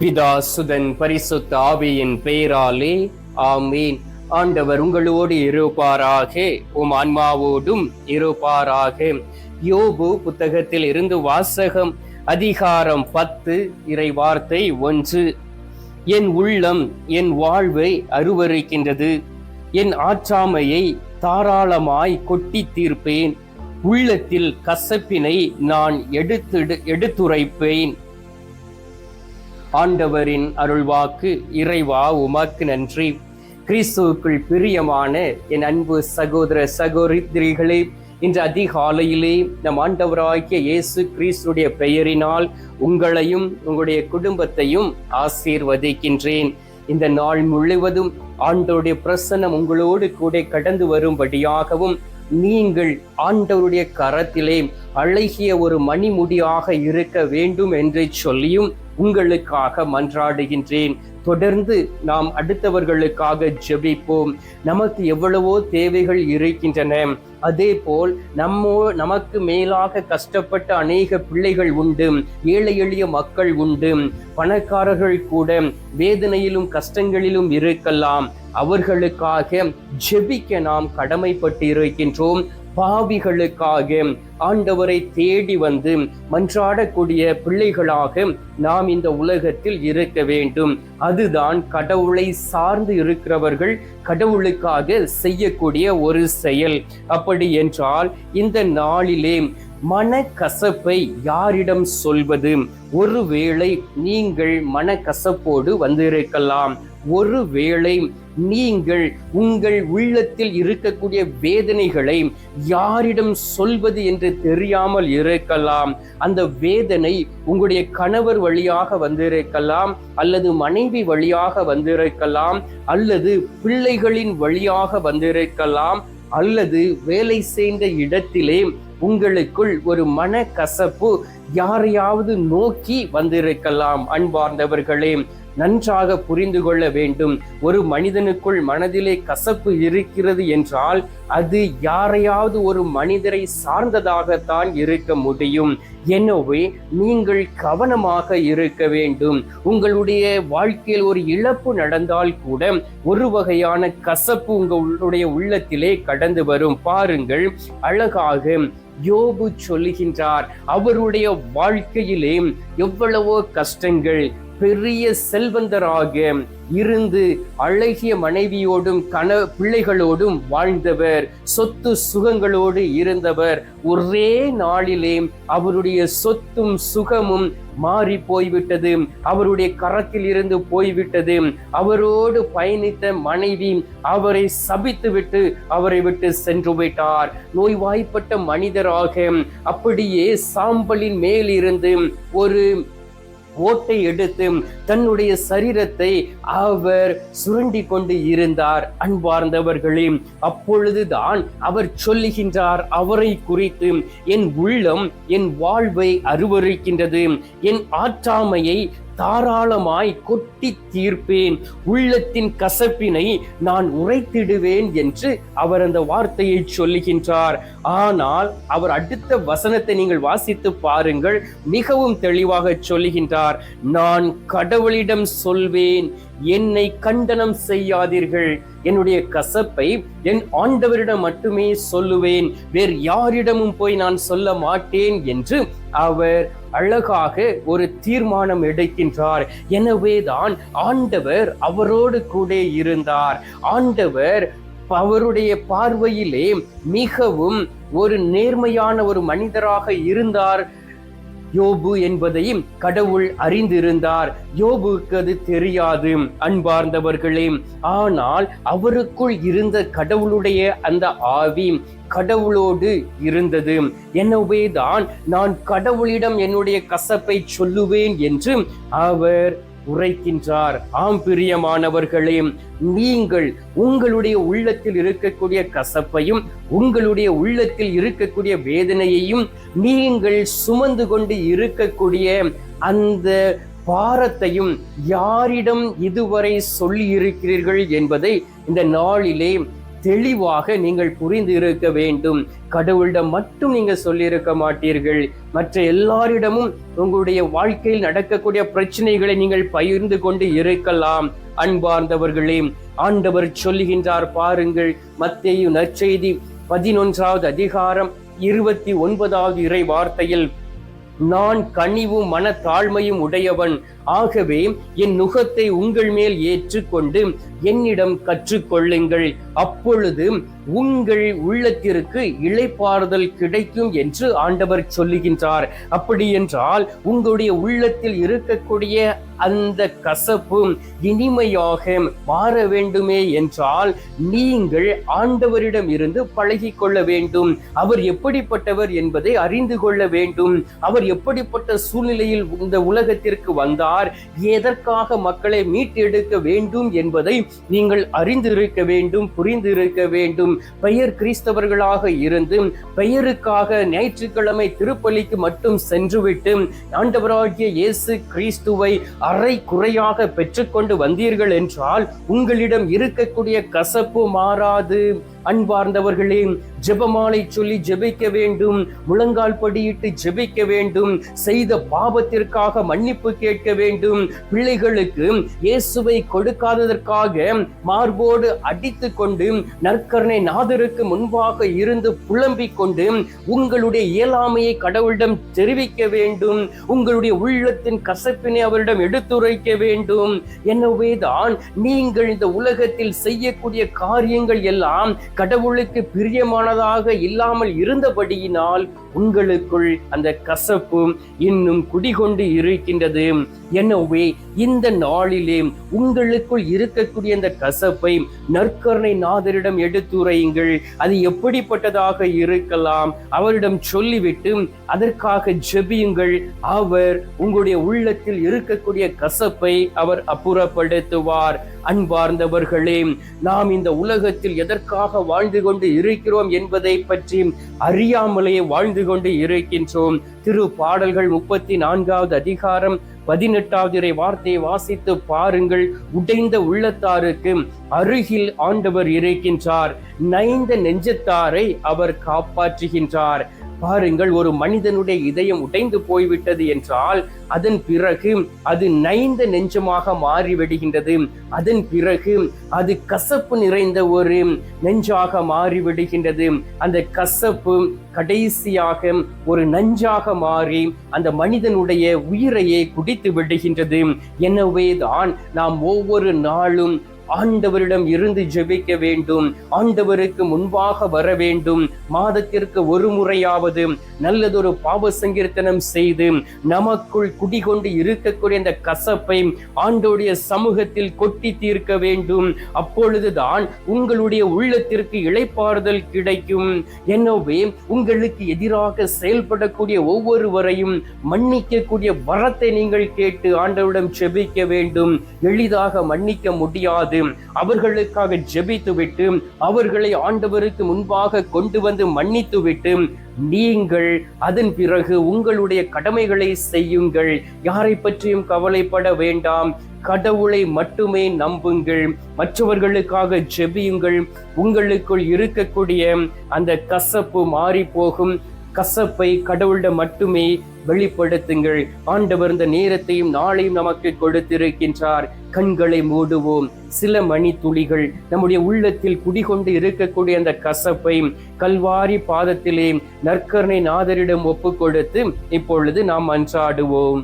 பிதா சுதன் பரிசுத்த ஆவியின் பெயராலே ஆமீன். ஆண்டவர் உங்களோடு இருப்பாராக உம் ஆன்மாவோடும் இருப்பாராக. யோபு புத்தகத்தில் இருந்து வாசகம் அதிகாரம் பத்து இறை வார்த்தை ஒன்று. என் உள்ளம் என் வாழ்வை அருவருக்கின்றது. என் ஆற்றாமையை தாராளமாய் கொட்டி தீர்ப்பேன். உள்ளத்தில் கசப்பினை நான் எடுத்து எடுத்துரைப்பேன். ஆண்டவரின் அருள்வாக்கு இறைவா உமக்கு நன்றி. கிறிஸ்துவுக்குள் பிரியமான என் அன்பு சகோதர சகோதரிகளே இன்று அதிகாலையிலே நம் ஆண்டவராகிய இயேசு கிறிஸ்துடைய பெயரினால் உங்களையும் உங்களுடைய குடும்பத்தையும் ஆசீர்வதிக்கின்றேன். இந்த நாள் முழுவதும் ஆண்டவருடைய பிரசன்னம் உங்களோடு கூட கடந்து வரும்படியாகவும் நீங்கள் ஆண்டவருடைய கரத்திலே அழகிய ஒரு மணிமுடியாக இருக்க வேண்டும் என்று சொல்லியும் உங்களுக்காக மன்றாடுகின்றேன். தொடர்ந்து நாம் அடுத்தவர்களுக்காக ஜெபிப்போம். நமக்கு எவ்வளவோ தேவைகள் இருக்கின்றன. அதே போல் நம்மோ நமக்கு மேலாக கஷ்டப்பட்ட அநேக பிள்ளைகள் உண்டு. ஏழை எளிய மக்கள் உண்டு. பணக்காரர்கள் கூட வேதனையிலும் கஷ்டங்களிலும் இருக்கலாம். அவர்களுக்காக ஜெபிக்க நாம் கடமைப்பட்டு இருக்கின்றோம் பாவிகளுக்காக ஆண்டவரை தேடி வந்து மன்றாடக்கூடிய பிள்ளைகளாக நாம் இந்த உலகத்தில் இருக்க வேண்டும். அதுதான் கடவுளை சார்ந்து இருக்கிறவர்கள் கடவுளுக்காக செய்யக்கூடிய ஒரு செயல். அப்படி என்றால் இந்த நாளிலே மனக்கசப்பை யாரிடம் சொல்வது? ஒருவேளை நீங்கள் மனக்கசப்போடு வந்திருக்கலாம். ஒருவேளை நீங்கள் உங்கள் உள்ளத்தில் இருக்கக்கூடிய வேதனைகளை யாரிடம் சொல்வது என்று தெரியாமல் இருக்கலாம். அந்த வேதனை உங்களுடைய கணவர் வழியாக வந்திருக்கலாம் அல்லது மனைவி வழியாக வந்திருக்கலாம் அல்லது பிள்ளைகளின் வழியாக வந்திருக்கலாம் அல்லது வேலை செய்த இடத்திலே உங்களுக்குள் ஒரு மன கசப்பு யாரையாவது நோக்கி வந்திருக்கலாம் அன்பார்ந்தவர்களே. நன்றாக புரிந்து கொள்ள வேண்டும். ஒரு மனிதனுக்குள் மனதிலே கசப்பு இருக்கிறது என்றால் அது யாரையாவது ஒரு மனிதரை சார்ந்ததாகத்தான் இருக்க முடியும். எனவே நீங்கள் கவனமாக இருக்க வேண்டும். உங்களுடைய வாழ்க்கையில் ஒரு இழப்பு நடந்தால் கூட ஒரு வகையான கசப்பு உங்களுடைய உள்ளத்திலே கடந்து வரும். பாருங்கள் அழகாக யோபு சொல்லுகின்றார் அவருடைய வாழ்க்கையிலே எவ்வளவோ கஷ்டங்கள் பெரிய செல்வந்தராக இருந்து அழகிய மனைவியோடும் கண பிள்ளைகளோடும் வாழ்ந்தவர் சொத்து சுகங்களோடு இருந்தவர். ஒரே நாளிலே அவருடைய சொத்தும் சுகமும் மாறி போய்விட்டது. அவருடைய கரத்தில் இருந்து போய்விட்டது. அவரோடு பயணித்த மனைவி அவரை சபித்துவிட்டு அவரை விட்டு சென்று விட்டார் நோய்வாய்ப்பட்ட மனிதராக அப்படியே சாம்பலின் மேல் இருந்து ஒரு ஓட்டை எடுத்து தன்னுடைய சரீரத்தை அவர் சுருண்டி கொண்டு இருந்தார். அன்பார்ந்தவர்களே அப்பொழுதுதான் அவர் சொல்லுகின்றார் அவரை குறித்து என் உள்ளம் என் வாழ்வை அருவருக்கின்றது என் ஆற்றாமையை தாராளமாய் கொட்டி தீர்ப்பேன். உள்ளத்தின் கசப்பினை நான் உரைத்திடுவேன் என்று அவர் அந்த வார்த்தையை சொல்லுகின்றார். ஆனால் அவர் அடுத்த வசனத்தை நீங்கள் வாசித்து பாருங்கள். மிகவும் தெளிவாக சொல்லுகின்றார். நான் கடவுளிடம் சொல்வேன். என்னை கண்டனம் செய்யாதீர்கள். என்னுடைய கசப்பை என் ஆண்டவரிடம் மட்டுமே சொல்லுவேன். வேறு யாரிடமும் போய் நான் சொல்ல மாட்டேன் என்று அவர் அழகாக ஒரு தீர்மானம் எடுக்கின்றார். எனவேதான் ஆண்டவர் அவரோடு கூட இருந்தார். ஆண்டவர் அவருடைய பார்வையிலே மிகவும் ஒரு நேர்மையான ஒரு மனிதராக இருந்தார். யோபு என்பதையும் கடவுள் அறிந்திருந்தார். யோபுக்கு அது தெரியாது அன்பார்ந்தவர்களே. ஆனால் அவருக்குள் இருந்த கடவுளுடைய அந்த ஆவி கடவுளோடு இருந்தது. எனவேதான் நான் கடவுளிடம் என்னுடைய கசப்பை சொல்லுவேன் என்று அவர் உரைக்கின்றார். ஆம் பிரியமானவர்களே நீங்கள் உங்களுடைய உள்ளத்தில் இருக்கக்கூடிய கசப்பையும் உங்களுடைய உள்ளத்தில் இருக்கக்கூடிய வேதனையையும் நீங்கள் சுமந்து கொண்டு இருக்கக்கூடிய அந்த பாரத்தையும் யாரிடம் இதுவரை சொல்லி இருக்கிறீர்கள் என்பதை இந்த நாளிலே தெளிவாக நீங்கள் புரிந்து இருக்க வேண்டும். கடவுளிடம் மட்டும் நீங்க சொல்லியிருக்க மாட்டீர்கள். மற்ற எல்லாரிடமும் உங்களுடைய வாழ்க்கையில் நடக்கக்கூடிய பிரச்சனைகளை நீங்கள் பகிர்ந்து கொண்டு இருக்கலாம். அன்பார்ந்தவர்களே ஆண்டவர் சொல்லுகின்றார் பாருங்கள். மத்திய நற்செய்தி பதினொன்றாவது அதிகாரம் இருபத்தி ஒன்பதாவது இறை வார்த்தையில் நான் கனிவும் மனத்தாழ்மையும் உடையவன். ஆகவே என் நுகத்தை உங்கள் மேல் ஏற்றுக்கொண்டு என்னிடம் கற்றுக்கொள்ளுங்கள். அப்பொழுது உங்கள் உள்ளத்திற்கு இளைப்பாறுதல் கிடைக்கும் என்று ஆண்டவர் சொல்லுகின்றார். அப்படி என்றால் உங்களுடைய உள்ளத்தில் இருக்கக்கூடிய அந்த கசப்பும் இனிமையாக மாற வேண்டுமே என்றால் நீங்கள் ஆண்டவரிடம் இருந்து பழகி கொள்ள வேண்டும். அவர் எப்படிப்பட்டவர் என்பதை அறிந்து கொள்ள வேண்டும். அவர் எப்படிப்பட்ட சூழ்நிலையில் இந்த உலகத்திற்கு வந்தார். எதற்காக மக்களை மீட்டெடுக்க வேண்டும் என்பதை நீங்கள் அறிந்திருக்க வேண்டும் புரிந்திருக்க வேண்டும். பெயர் கிறிஸ்தவர்களாக இருந்து பெயருக்காக ஞாயிற்றுக்கிழமை திருப்பலிக்கு மட்டும் சென்றுவிட்டு ஆண்டவராகிய இயேசு கிறிஸ்துவை அரை குறையாக பெற்றுக்கொண்டு வந்தீர்கள் என்றால் உங்களிடம் இருக்கக்கூடிய கசப்பு மாறாது. அன்பார்ந்தவர்களே ஜெபமாலை சொல்லி ஜெபிக்க வேண்டும் முழங்கால் படியிட்டு ஜெபிக்க வேண்டும் செய்த பாவத்திற்காக மன்னிப்பு கேட்க வேண்டும் பிள்ளைகளுக்கு இயேசுவை கொடுக்காததற்காக மார்போடு அடித்து கொண்டு நற்கரணை நாதருக்கு முன்பாக இருந்து புலம்பிக் கொண்டு உங்களுடைய இயலாமையை கடவுளிடம் தெரிவிக்க வேண்டும் உங்களுடைய உள்ளத்தின் கசப்பினை அவரிடம் எடுத்துரைக்க வேண்டும். எனவேதான் நீங்கள் இந்த உலகத்தில் செய்யக்கூடிய காரியங்கள் எல்லாம் கடவுளுக்கு பிரியமானதாக இல்லாமல் இருந்தபடியினால் உங்களுக்குள் அந்த கசப்பு இன்னும் குடிகொண்டு இருக்கின்றது. எனவே இந்த நாளிலே உங்களுக்குள் இருக்கக்கூடிய அந்த கசப்பை நற்கருணை நாதரிடம் எடுத்துரையுங்கள். அது எப்படிப்பட்டதாக இருக்கலாம்? அவரிடம் சொல்லிவிட்டு அதற்காக ஜெபியுங்கள். அவர் உங்களுடைய உள்ளத்தில் இருக்கக்கூடிய கசப்பை அவர் அப்புறப்படுத்துவார். அன்பார்ந்தவர்களே நாம் இந்த உலகத்தில் எதற்காக வாழ்ந்து கொண்டு இருக்கிறோம் என்பதை பற்றி அறியாமலேயே வாழ்ந்து கொண்டு இருக்கின்றோம் திரு பாடல்கள் முப்பத்தி நான்காவது அதிகாரம் பதினெட்டாவது இறை வார்த்தையை வாசித்து பாருங்கள். உடைந்த உள்ளத்தாருக்கு அருகில் ஆண்டவர் இருக்கின்றார் நைந்த நெஞ்சத்தாரை அவர் காப்பாற்றுகின்றார். பாருங்கள் ஒரு மனிதனுடைய இதயம் உடைந்து போய்விட்டது என்றால் அதன் பிறகு அது நைந்த நெஞ்சமாக மாறிவிடுகின்றது. அதன் பிறகு அது கசப்பு நிறைந்த ஒரு நெஞ்சாக மாறிவிடுகின்றது. அந்த கசப்பு கடைசியாக ஒரு நஞ்சாக மாறி அந்த மனிதனுடைய உயிரையே குடித்து விடுகின்றது. எனவே தான் நாம் ஒவ்வொரு நாளும் ஆண்டவரிடம் இருந்து ஜெபிக்க வேண்டும். ஆண்டவருக்கு முன்பாக வர வேண்டும். மாதத்திற்கு ஒரு முறையாவது நல்லதொரு பாவ சங்கீர்த்தனம் செய்து நமக்குள் குடிகொண்டு இருக்கக்கூடிய அந்த கசப்பை ஆண்டோடைய சமூகத்தில் கொட்டி தீர்க்க வேண்டும். அப்பொழுதுதான் உங்களுடைய உள்ளத்திற்கு இழைப்பாறுதல் கிடைக்கும். எனவே உங்களுக்கு எதிராக செயல்படக்கூடிய ஒவ்வொருவரையும் மன்னிக்கக்கூடிய வரத்தை நீங்கள் கேட்டு ஆண்டவரிடம் ஜெபிக்க வேண்டும். எளிதாக மன்னிக்க முடியாது. அவர்களுக்காக ஜெபித்து விட்டு அவர்களை ஆண்டவருக்கு முன்பாக கொண்டு வந்து மன்னித்து விட்டு நீங்கள் அதன் பிறகு உங்களுடைய கடமைகளை செய்யுங்கள். யாரை பற்றியும் கவலைப்பட வேண்டாம். கடவுளை மட்டுமே நம்புங்கள். மற்றவர்களுக்காக ஜெபியுங்கள். உங்களுக்குள் இருக்கக்கூடிய அந்த கசப்பு மாறி போகும் கசப்பை கடவுளிடம் மட்டுமே வெளிப்படுத்துங்கள். ஆண்டவர் இந்த நேரத்தையும் நாளையும் நமக்கு கொடுத்திருக்கின்றார். கண்களை மூடுவோம். சில மணி துளிகள் நம்முடைய உள்ளத்தில் குடிகொண்டு இருக்கக்கூடிய அந்த கசப்பை கல்வாரி பாதத்திலே நற்கரணை நாதரிடம் ஒப்பு கொடுத்து இப்பொழுது நாம் அன்றாடுவோம்.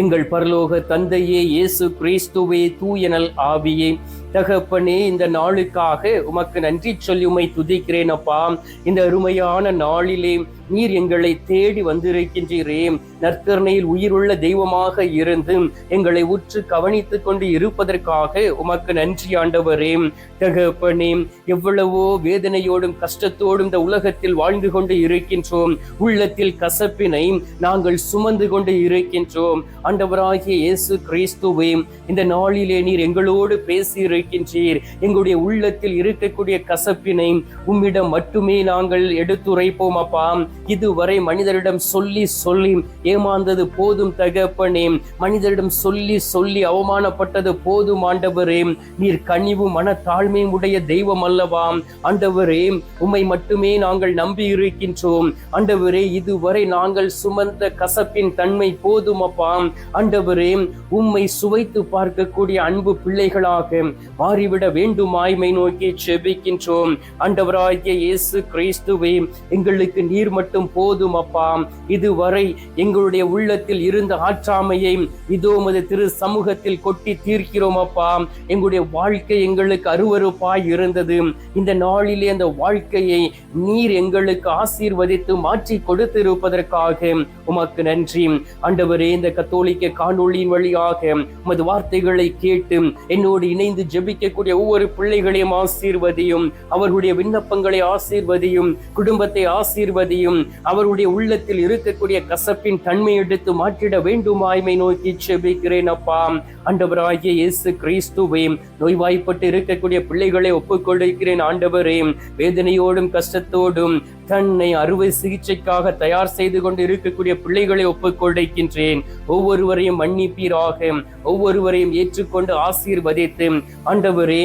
எங்கள் பரலோக தந்தையே இயேசு கிறிஸ்துவே தூயனல் ஆவியே தகப்பனே இந்த நாளுக்காக உமக்கு நன்றி சொல்லி உமை துதிக்கிறேன் அப்பா. இந்த அருமையான நாளிலே நீர் எங்களை தேடி வந்திருக்கின்றீரே. நற்கருணையில் உயிருள்ள தெய்வமாக இருந்து எங்களை உற்று கவனித்துக் கொண்டு இருப்பதற்காக உமக்கு நன்றி ஆண்டவரே. தகப்பனே எவ்வளவோ வேதனையோடும் கஷ்டத்தோடும் இந்த உலகத்தில் வாழ்ந்து கொண்டு இருக்கின்றோம். உள்ளத்தில் கசப்பினை நாங்கள் சுமந்து கொண்டு இருக்கின்றோம். ஆண்டவராகிய இயேசு கிறிஸ்துவே இந்த நாளிலே நீர் எங்களோடு பேசி இருக்கின்றீர். எங்களுடைய உள்ளத்தில் இருக்கக்கூடிய கசப்பினை உம்மிடம் மட்டுமே நாங்கள் எடுத்துரைப்போம் அப்பா. இதுவரை மனிதரிடம் சொல்லி சொல்லி ஏமாந்தது போதும் தகப்பனே. மனிதரிடம் சொல்லி சொல்லி அவமானப்பட்டது போதும் ஆண்டவரே. நீர் கனிவு மனத்தாழ்மையும் உடைய தெய்வம் அல்லவா? ஆண்டவரே உம்மை மட்டுமே நாங்கள் நம்பி இருக்கின்றோம். ஆண்டவரே இதுவரை நாங்கள் சுமந்த கசப்பின் தன்மை போதும் அப்பா. ஆண்டவரே உம்மை சுவைத்து பார்க்கக்கூடிய அன்பு பிள்ளைகளாக மாறிவிட வேண்டுமாய்மை நோக்கி செபிக்கின்றோம். ஆண்டவராகிய இயேசு கிறிஸ்துவே எங்களுக்கு நீர் மட்டும் போதும் அப்பா. இதுவரை எங்களுடைய உள்ளத்தில் இருந்த ஆற்றாமையை இதோ உமது திரு சமூகத்தில் கொட்டி தீர்க்கிறோம் அப்பா. எங்களுடைய வாழ்க்கை எங்களுக்கு அருவருப்பாய் இருந்தது. இந்த நாளிலே அந்த வாழ்க்கையை நீர் எங்களுக்கு ஆசீர்வதித்து மாற்றி கொடுத்திருப்பதற்காக உமக்கு நன்றி. ஆண்டவரே இந்த கத்தோலிக்க காணொளியின் வழியாக உமது வார்த்தைகளை கேட்டு என்னோடு இணைந்து ஜெபிக்கக்கூடிய ஒவ்வொரு பிள்ளைகளையும் ஆசீர்வதியும் அவர்களுடைய விண்ணப்பங்களை ஆசீர்வதியும் குடும்பத்தை ஆசீர்வதியும் அவருடைய உள்ளத்தில் இருக்கக்கூடிய கசப்பின் தன்மை எடுத்து மாற்றிட வேண்டுமாய்மை நோக்கி செபிக்கிறேன் அப்பா. ஆண்டவராகிய இயேசு கிறிஸ்துவே நோய்வாய்ப்பட்டு இருக்கக்கூடிய பிள்ளைகளை ஒப்புக்கொள்கிறேன் ஆண்டவரே. வேதனையோடும் கஷ்டத்தோடும் தன்னை அறுவை சிகிச்சைக்காக தயார் செய்து கொண்டு இருக்கக்கூடிய பிள்ளைகளை ஒப்புக்கொள்கின்றேன் ஒவ்வொருவரையும் மன்னிப்பீராக. ஒவ்வொருவரையும் ஏற்றுக்கொண்டு ஆசீர்வதித்து ஆண்டவரே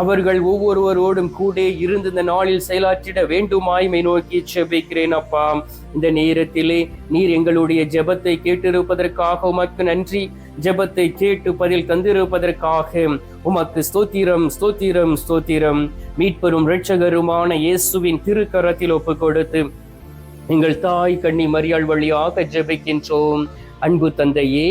அவர்கள் ஒவ்வொருவரோடும் கூட இருந்து இந்த நாளில் செயலாற்றிட வேண்டுமாய்மை நோக்கி செபிக்கிறேன் அப்பா. இந்த நேரத்திலே நீர் எங்களுடைய ஜெபத்தை கேட்டிருப்பதற்காக உமக்கு நன்றி. ஜெபத்தை கேட்டு பதில் தந்திருப்பதற்காக உமக்கு ஸ்தோத்திரம் ஸ்தோத்திரம் ஸ்தோத்திரம். மீட்பெரும் இரட்சகருமான இயேசுவின் திருக்கரத்தில் ஒப்பு கொடுத்து எங்கள் தாய் கண்ணி மரியாள் வழியாக ஜெபிக்கின்றோம். அன்பு தந்தையே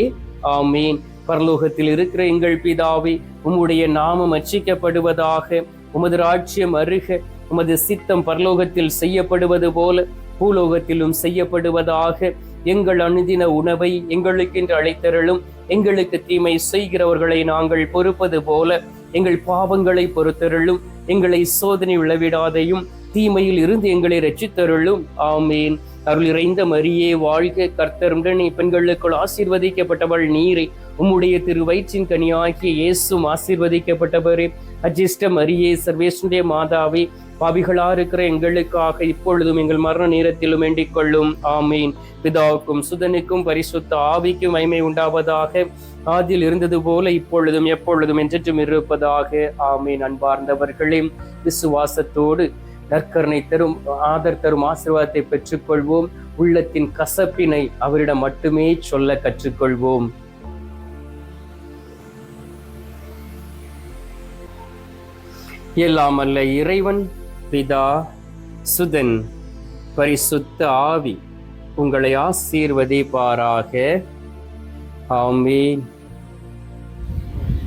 ஆமீன். பரலோகத்தில் இருக்கிற எங்கள் பிதாவே உம்முடைய நாமம் அச்சிக்கப்படுவதாக உமது ராஜ்யம் அருக உமது சித்தம் பரலோகத்தில் செய்யப்படுவது போல பூலோகத்திலும் செய்யப்படுவதாக எங்கள் அணுதின உணவை எங்களுக்கென்று அழைத்தருளும் எங்களுக்கு தீமை செய்கிறவர்களை நாங்கள் பொறுப்பது போல எங்கள் பாவங்களை பொறுத்தருளும் எங்களை சோதனை விளவிடாதையும் தீமையில் இருந்து எங்களை ரட்சித்தருளும். ஆமேன். அருள் இறைந்த மரியே வாழ்க கர்த்தருடன் பெண்களுக்குள் ஆசீர்வதிக்கப்பட்டவள் நீரை. உம்முடைய திரு வயிற்றின் கனியாகிய இயேசும் ஆசீர்வதிக்கப்பட்டவரே. அஜிஷ்ட மரியே சர்வேஸ்வருடைய மாதாவே பாவிகளா இருக்கிற எங்களுக்காக இப்பொழுதும் எங்கள் மரண நேரத்திலும் வேண்டிக் கொள்ளும். ஆமீன். பிதாவுக்கும் சுதனுக்கும் பரிசுத்த ஆவிக்கும் மைமை உண்டாவதாக. ஆதில் இருந்தது போல இப்பொழுதும் எப்பொழுதும் என்றும் இருப்பதாக. ஆமீன். அன்பார்ந்தவர்களே விசுவாசத்தோடு நற்கருணை தரும் ஆதர் தரும் ஆசீர்வாதத்தை பெற்றுக்கொள்வோம். உள்ளத்தின் கசப்பினை அவரிடம் மட்டுமே சொல்ல கற்றுக்கொள்வோம். எல்லாம் அல்ல இறைவன் பிதா சுதன் பரிசுத்த ஆவி உங்களை ஆசீர்வதிப்பாராக. ஆமீன்.